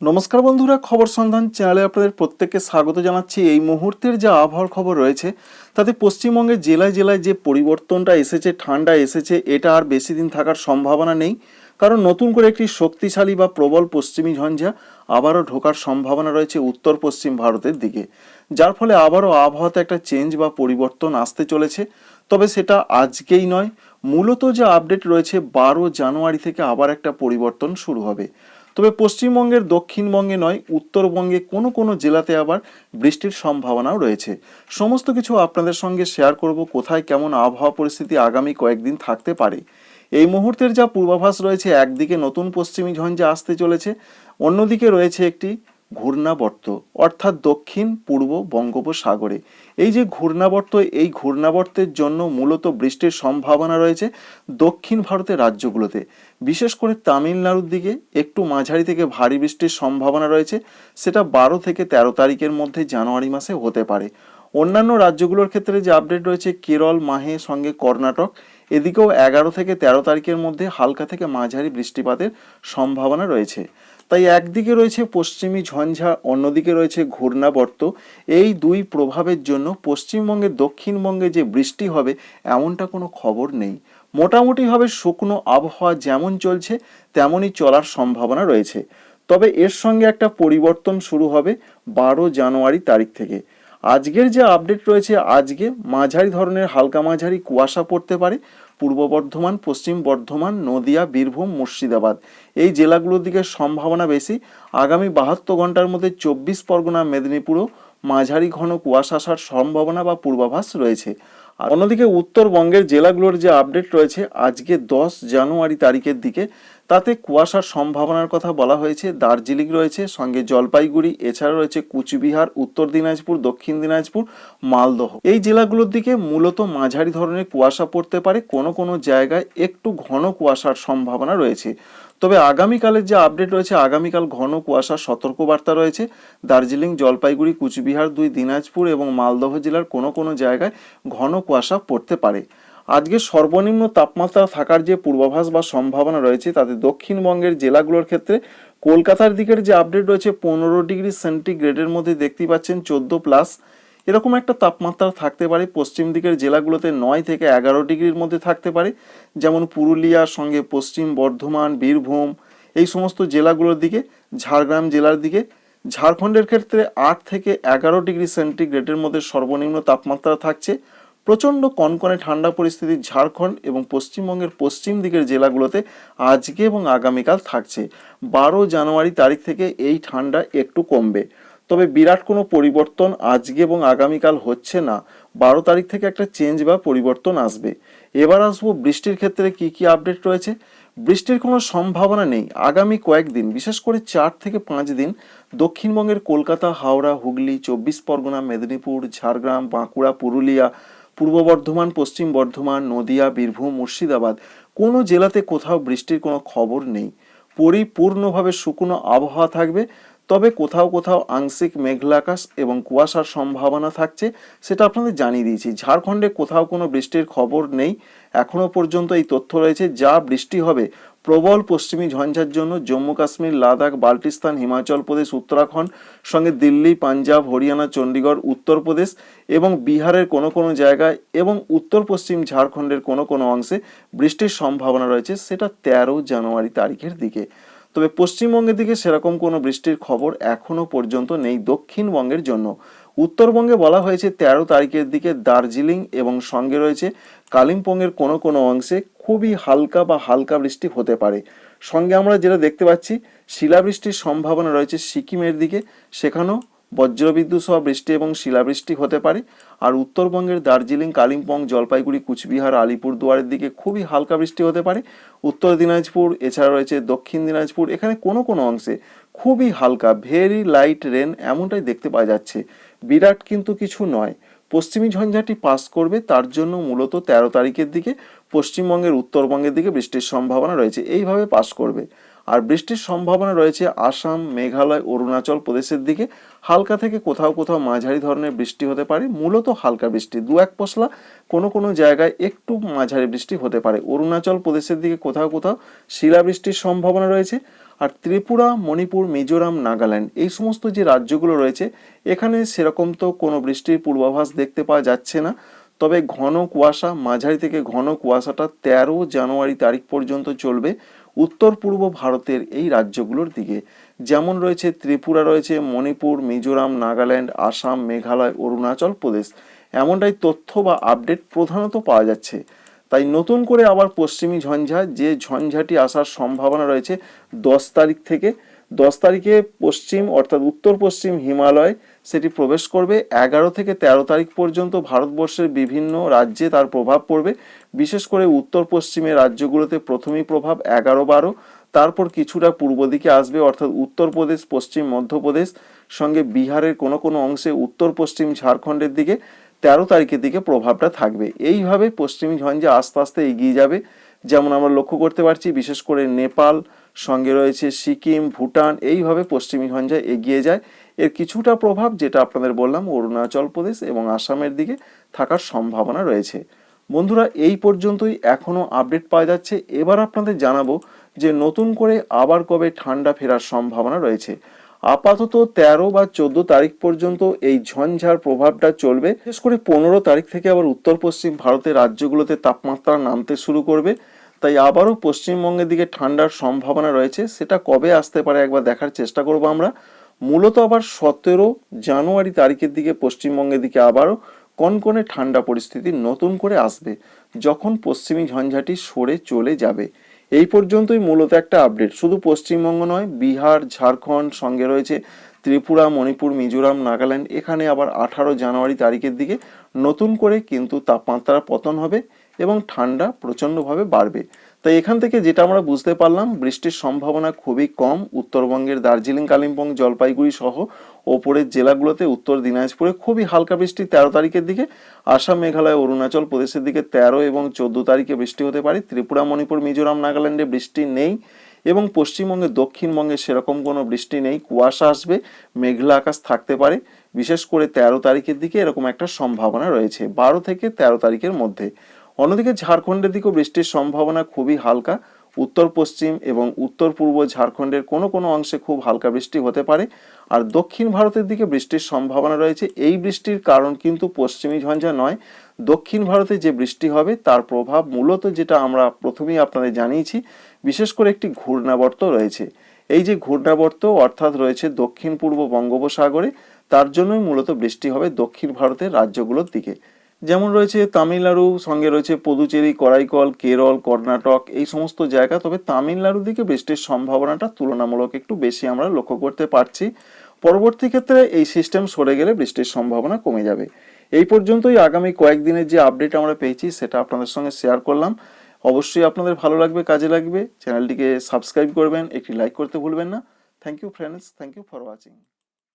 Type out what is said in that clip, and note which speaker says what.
Speaker 1: নমস্কার বন্ধুরা, খবর সন্ধান চ্যানেলে আপনাদের প্রত্যেককে স্বাগত জানাচ্ছি। এই মুহূর্তের যে আবহাওয়ার খবর রয়েছে, তাতে পশ্চিমবঙ্গের জেলায় জেলায় যে পরিবর্তনটা এসেছে, ঠান্ডা এসেছে, এটা আর বেশি দিন থাকার সম্ভাবনা নেই। কারণ নতুন করে একটি শক্তিশালী বা প্রবল পশ্চিমী ঝঞ্ঝা আবারও ঢোকার সম্ভাবনা রয়েছে উত্তর পশ্চিম ভারতের দিকে। যার ফলে আবারও আবহাওয়াতে একটা চেঞ্জ বা পরিবর্তন আসতে চলেছে। তবে সেটা আজকেই নয়, মূলত যে আপডেট রয়েছে, বারো জানুয়ারি থেকে আবার একটা পরিবর্তন শুরু হবে। তবে পশ্চিমবঙ্গের দক্ষিণবঙ্গে নয়, উত্তরবঙ্গে কোনো কোনো জেলাতে আবার বৃষ্টির সম্ভাবনাও রয়েছে। সমস্ত কিছু আপনাদের সঙ্গে শেয়ার করব, কোথায় কেমন আবহাওয়া পরিস্থিতি আগামী কয়েকদিন থাকতে পারে। এই মুহূর্তের যা পূর্বাভাস রয়েছে, একদিকে নতুন পশ্চিমী ঝঞ্ঝা আসতে চলেছে, অন্যদিকে রয়েছে একটি ঘূর্ণাবর্ত, অর্থাৎ দক্ষিণ, পূর্ব বঙ্গোপসাগরে। এই যে ঘূর্ণাবর্ত, এই ঘূর্ণাবর্তের জন্য মূলত বৃষ্টির সম্ভাবনা রয়েছে দক্ষিণ ভারতের রাজ্যগুলোতে। বিশেষ করে তামিলনাড়ুর দিকে, একটু মাঝারি থেকে ভারী বৃষ্টির সম্ভাবনা রয়েছে, সেটা বারো থেকে তেরো তারিখের মধ্যে জানুয়ারি মাসে হতে পারে। অন্যান্য রাজ্যগুলোর ক্ষেত্রে যে আপডেট রয়েছে, কেরল, মাহে, সঙ্গে কর্ণাটক, এদিকেও এগারো থেকে তেরো তারিখের মধ্যে হালকা থেকে মাঝারি বৃষ্টিপাতের সম্ভাবনা রয়েছে। তাই একদিকে রয়েছে পশ্চিমী ঝঞ্ঝা, অন্যদিকে রয়েছে ঘূর্ণাবর্ত। এই দুই প্রভাবের জন্য পশ্চিমবঙ্গের দক্ষিণবঙ্গে যে বৃষ্টি হবে, এমনটা কোনো খবর নেই। মোটামুটিভাবে শুকনো আবহাওয়া যেমন চলছে, তেমনই চলার সম্ভাবনা রয়েছে। তবে এর সঙ্গে একটা পরিবর্তন শুরু হবে বারো জানুয়ারি তারিখ থেকে। আজকের যে আপডেট রয়েছে, আজকে মাঝারি ধরনের হালকা মাঝারি কুয়াশা পড়তে পারে। পূর্ব বর্ধমান, পশ্চিম বর্ধমান, নদিয়া, বীরভূম, মুর্শিদাবাদ। এই জেলাগুলোর দিকে সম্ভাবনা বেশি। আগামী বাহাত্তর ঘণ্টার মধ্যে চব্বিশ পরগনা মেদিনীপুরও মাঝারি ঘন কুয়াশা আসার সম্ভাবনা বা পূর্বাভাস রয়েছে। অন্যদিকে উত্তরবঙ্গের জেলাগুলোর যে আপডেট রয়েছে, আজকে দশ জানুয়ারি তারিখের দিকে তাতে কুয়াশার সম্ভাবনার কথা বলা হয়েছে। দার্জিলিং রয়েছে, সঙ্গে জলপাইগুড়ি এছাড়া রয়েছে কুচবিহার, উত্তর দিনাজপুর, দক্ষিণ দিনাজপুর, মালদহ। এই জেলাগুলোর দিকে মূলত মাঝারি ধরনের কুয়াশা পড়তে পারে। কোনো কোনো জায়গায় একটু ঘন কুয়াশার সম্ভাবনা রয়েছে। তবে আগামীকালের যে আপডেট রয়েছে, আগামীকাল ঘন কুয়াশার সতর্কবার্তা রয়েছে। দার্জিলিং, জলপাইগুড়ি, কুচবিহার, দুই দিনাজপুর এবং মালদহ জেলার কোনো কোনো জায়গায় ঘন কুয়াশা পড়তে পারে। আজকে সর্বনিম্ন তাপমাত্রা থাকার যে পূর্বাভাস বা সম্ভাবনা রয়েছে, তাতে দক্ষিণবঙ্গের জেলাগুলোর ক্ষেত্রে কলকাতার দিকের যে আপডেট রয়েছে, পনেরো ডিগ্রি সেন্টিগ্রেডের মধ্যে দেখতে পাচ্ছেন, চোদ্দ প্লাস। এরকম একটা তাপমাত্রা থাকতে পারে পশ্চিম দিকের জেলাগুলোতে নয় থেকে এগারো ডিগ্রির মধ্যে থাকতে পারে, যেমন পুরুলিয়ার সঙ্গে পশ্চিম বর্ধমান, বীরভূম, এই সমস্ত জেলাগুলোর দিকে, ঝাড়গ্রাম জেলার দিকে। ঝাড়খণ্ডের ক্ষেত্রে আট থেকে এগারো ডিগ্রি সেন্টিগ্রেডের মধ্যে সর্বনিম্ন তাপমাত্রা থাকছে। প্রচণ্ড কনকনে ঠান্ডা পরিস্থিতি ঝাড়খণ্ড এবং পশ্চিমবঙ্গের পশ্চিম দিকের জেলাগুলোতে আজকে এবং আগামীকাল থাকছে। বারো জানুয়ারি তারিখ থেকে এই ঠান্ডা একটু কমবে। তবে বিরাট কোনো পরিবর্তন আজকে এবং আগামীকাল হচ্ছে না। বারো তারিখ থেকে একটা চেঞ্জ বা পরিবর্তন আসবে। এবার আসব বৃষ্টির ক্ষেত্রে কি কি আপডেট রয়েছে? বৃষ্টির কোনো সম্ভাবনা নেই। আগামী কয়েকদিন, বিশেষ করে চার থেকে পাঁচ দিন, দক্ষিণবঙ্গের কলকাতা, হাওড়া, হুগলি, চব্বিশ পরগনা, মেদিনীপুর, ঝাড়গ্রাম, বাঁকুড়া, পুরুলিয়া, পূর্ব বর্ধমান, পশ্চিম বর্ধমান, নদিয়া, বীরভূম, মুর্শিদাবাদ, কোনো জেলাতে কোথাও বৃষ্টির কোনো খবর নেই। পরিপূর্ণভাবে শুকনো আবহাওয়া থাকবে। তবে কোথাও কোথাও আংশিক মেঘলাকাশ এবং কুয়াশার সম্ভাবনা থাকছে, সেটা আপনাদের জানিয়ে দিয়েছি। ঝাড়খণ্ডে কোথাও কোনো বৃষ্টির খবর নেই। এখনও পর্যন্ত এই তথ্য রয়েছে, যা বৃষ্টি হবে প্রবল পশ্চিমী ঝঞ্ঝার জন্য জম্মু কাশ্মীর, লাদাখ, বাল্টিস্তান, হিমাচল প্রদেশ, উত্তরাখণ্ড, সঙ্গে দিল্লি, পাঞ্জাব, হরিয়ানা চণ্ডীগড় উত্তরপ্রদেশ এবং বিহারের কোনো কোনো জায়গায় এবং উত্তর পশ্চিম ঝাড়খণ্ডের কোনো কোনো অংশে বৃষ্টির সম্ভাবনা রয়েছে, সেটা তেরো জানুয়ারি তারিখের দিকে। তবে পশ্চিমবঙ্গের দিকে সেরকম কোনো বৃষ্টির খবর এখনও পর্যন্ত নেই দক্ষিণবঙ্গের জন্য। উত্তরবঙ্গে বলা হয়েছে তেরো তারিখের দিকে দার্জিলিং এবং সঙ্গে রয়েছে কালিম্পংয়ের কোনো কোনো অংশে খুবই হালকা বা হালকা বৃষ্টি হতে পারে। সঙ্গে আমরা যেটা দেখতে পাচ্ছি, শিলাবৃষ্টির সম্ভাবনা রয়েছে সিকিমের দিকে। সেখানেও বজ্রবিদ্যুৎ সহ বৃষ্টি এবং শিলাবৃষ্টি হতে পারে। আর উত্তরবঙ্গের দার্জিলিং, কালিম্পং, জলপাইগুড়ি, কুচবিহার, আলিপুরদুয়ারের দিকে খুবই হালকা বৃষ্টি হতে পারে। উত্তর দিনাজপুর এছাড়া রয়েছে দক্ষিণ দিনাজপুর, এখানে কোনো কোনো অংশে খুবই হালকা ভেরি লাইট রেন এমনটাই দেখতে পাওয়া যাচ্ছে। বিরাট কিন্তু কিছু নয়। পশ্চিমী ঝঞ্ঝাটি পাস করবে, তার জন্য মূলত তেরো তারিখের দিকে পশ্চিমবঙ্গের উত্তরবঙ্গের দিকে বৃষ্টির সম্ভাবনা রয়েছে। এইভাবে পাস করবে। আর বৃষ্টির সম্ভাবনা রয়েছে আসাম, মেঘালয়, অরুণাচল প্রদেশের দিকে। হালকা থেকে কোথাও কোথাও মাঝারি ধরনের বৃষ্টি হতে পারে, মূলত হালকা বৃষ্টি। দু এক পশলা কোনো কোনো জায়গায় একটু মাঝারি বৃষ্টি হতে পারে। অরুণাচল প্রদেশের দিকে কোথাও কোথাও শিলাবৃষ্টির সম্ভাবনা রয়েছে। আর ত্রিপুরা, মণিপুর, মিজোরাম, নাগাল্যান্ড এই সমস্ত যে রাজ্যগুলো রয়েছে, এখানে সেরকম তো কোনো বৃষ্টির পূর্বাভাস দেখতে পাওয়া যাচ্ছে না। তবে ঘন কুয়াশা, মাঝারি থেকে ঘন কুয়াশাটা তেরো জানুয়ারি তারিখ পর্যন্ত চলবে। উত্তর পূর্ব ভারতের এই রাজ্যগুলোর দিকে। যেমন রয়েছে ত্রিপুরা, রয়েছে মণিপুর, মিজোরাম, নাগাল্যান্ড, আসাম, মেঘালয়, অরুণাচল প্রদেশ। এমনটাই তথ্য বা আপডেট প্রধানত পাওয়া যাচ্ছে। তাই নতুন করে আবার পশ্চিমী ঝঞ্ঝা, যে ঝঞ্ঝাটি আসার সম্ভাবনা রয়েছে দশ তারিখ থেকে দশ তারিখে পশ্চিম, অর্থাৎ উত্তর পশ্চিম হিমালয়, সেটি প্রবেশ করবে এগারো থেকে তেরো তারিখ পর্যন্ত ভারতবর্ষের বিভিন্ন রাজ্যে তার প্রভাব পড়বে। বিশেষ করে উত্তর পশ্চিমের রাজ্যগুলোতে প্রথমেই প্রভাব এগারো বারো, তারপর কিছুটা পূর্ব দিকে আসবে, অর্থাৎ উত্তরপ্রদেশ পশ্চিম মধ্যপ্রদেশ সঙ্গে বিহারের কোনো কোনো অংশে উত্তর পশ্চিম ঝাড়খণ্ডের দিকে তেরো তারিখের দিকে প্রভাবটা থাকবে। এইভাবে পশ্চিমী ঝঞ্ঝা আস্তে আস্তে এগিয়ে যাবে। যেমন আমরা লক্ষ্য করতে পারছি, বিশেষ করে নেপাল, সঙ্গে রয়েছে সিকিম, ভুটান, এইভাবে পশ্চিমী ঝঞ্ঝা এগিয়ে যায়। এর কিছুটা প্রভাব যেটা আপনাদের বললাম, অরুণাচল প্রদেশ এবং আসামের দিকে থাকার সম্ভাবনা রয়েছে। বন্ধুরা, এই পর্যন্তই এখনও আপডেট পাওয়া যাচ্ছে। এবার আপনাদের জানাব যে নতুন করে আবার কবে ঠান্ডা ফেরার সম্ভাবনা রয়েছে। আপাতত তেরো বা চোদ্দ তারিখ পর্যন্ত এই ঝঞ্ঝার প্রভাবটা চলবে। বিশেষ করে পনেরো তারিখ থেকে আবার উত্তর পশ্চিম ভারতের রাজ্যগুলোতে তাপমাত্রা নামতে শুরু করবে। তাই আবারও পশ্চিমবঙ্গের দিকে ঠান্ডার সম্ভাবনা রয়েছে। সেটা কবে আসতে পারে একবার দেখার চেষ্টা করব আমরা। মূলত আবার সতেরো জানুয়ারি তারিখের দিকে পশ্চিমবঙ্গের দিকে আবারও কনকনে ঠান্ডা পরিস্থিতি নতুন করে আসবে, যখন পশ্চিমী ঝঞ্ঝাটি সরে চলে যাবে। এই পর্যন্তই মূলত একটা আপডেট শুধু পশ্চিমবঙ্গ নয়, বিহার, ঝাড়খণ্ড সঙ্গে রয়েছে ত্রিপুরা, মণিপুর, মিজোরাম, নাগাল্যান্ড। এখানে আবার আঠারো জানুয়ারি তারিখের দিকে নতুন করে কিন্তু তাপমাত্রার পতন হবে এবং ঠান্ডা প্রচণ্ডভাবে বাড়বে। তাই এখান থেকে যেটা আমরা বুঝতে পারলাম, বৃষ্টির সম্ভাবনা খুবই কম। উত্তরবঙ্গের দার্জিলিং, কালিম্পং, জলপাইগুড়ি সহ ওপরের জেলাগুলোতে উত্তর দিনাজপুরে খুবই হালকা বৃষ্টি তেরো তারিখের দিকে। আসাম, মেঘালয়, অরুণাচল প্রদেশের দিকে তেরো এবং চোদ্দ তারিখে বৃষ্টি হতে পারে। ত্রিপুরা, মণিপুর, মিজোরাম, নাগাল্যান্ডে বৃষ্টি নেই এবং পশ্চিমবঙ্গে, দক্ষিণবঙ্গে সেরকম কোনো বৃষ্টি নেই। কুয়াশা আসবে, মেঘলা আকাশ থাকতে পারে। বিশেষ করে তেরো তারিখের দিকে এরকম একটা সম্ভাবনা রয়েছে, বারো থেকে তেরো তারিখের মধ্যে। অন্যদিকে ঝাড়খণ্ডের দিকেও বৃষ্টির সম্ভাবনা খুবই হালকা। উত্তর, পশ্চিম এবং উত্তর, পূর্ব ঝাড়খণ্ডের কোনো কোনো অংশে খুব হালকা বৃষ্টি হতে পারে। আর দক্ষিণ ভারতের দিকে বৃষ্টির সম্ভাবনা রয়েছে। এই বৃষ্টির কারণ কিন্তু পশ্চিমী ঝঞ্ঝা নয়। দক্ষিণ ভারতে যে বৃষ্টি হবে, তার প্রভাব মূলত যেটা আমরা প্রথমেই আপনাদের জানিয়েছি, বিশেষ করে একটি ঘূর্ণাবর্ত রয়েছে। এই যে ঘূর্ণাবর্ত অর্থাৎ রয়েছে দক্ষিণ পূর্ব বঙ্গোপসাগরে, তার জন্যই মূলত বৃষ্টি হবে দক্ষিণ ভারতের রাজ্যগুলোর দিকে। যেমন রয়েছে তামিলনাড়ু, সঙ্গে রয়েছে পদুচেরি, করাইকল, কেরল, কর্ণাটক, এই সমস্ত জায়গা। তবে তামিলনাড়ুর দিকে বৃষ্টির সম্ভাবনাটা তুলনামূলক একটু বেশি আমরা লক্ষ্য করতে পারছি। পরবর্তী ক্ষেত্রে এই সিস্টেম সরে গেলে বৃষ্টির সম্ভাবনা কমে যাবে। এই পর্যন্তই আগামী কয়েকদিনের যে আপডেট আমরা পেয়েছি, সেটা আপনাদের সঙ্গে শেয়ার করলাম। অবশ্যই আপনাদের ভালো লাগবে, কাজে লাগবে। চ্যানেলটিকে সাবস্ক্রাইব করবেন, একটি লাইক করতে ভুলবেন না। Thank you friends thank you for watching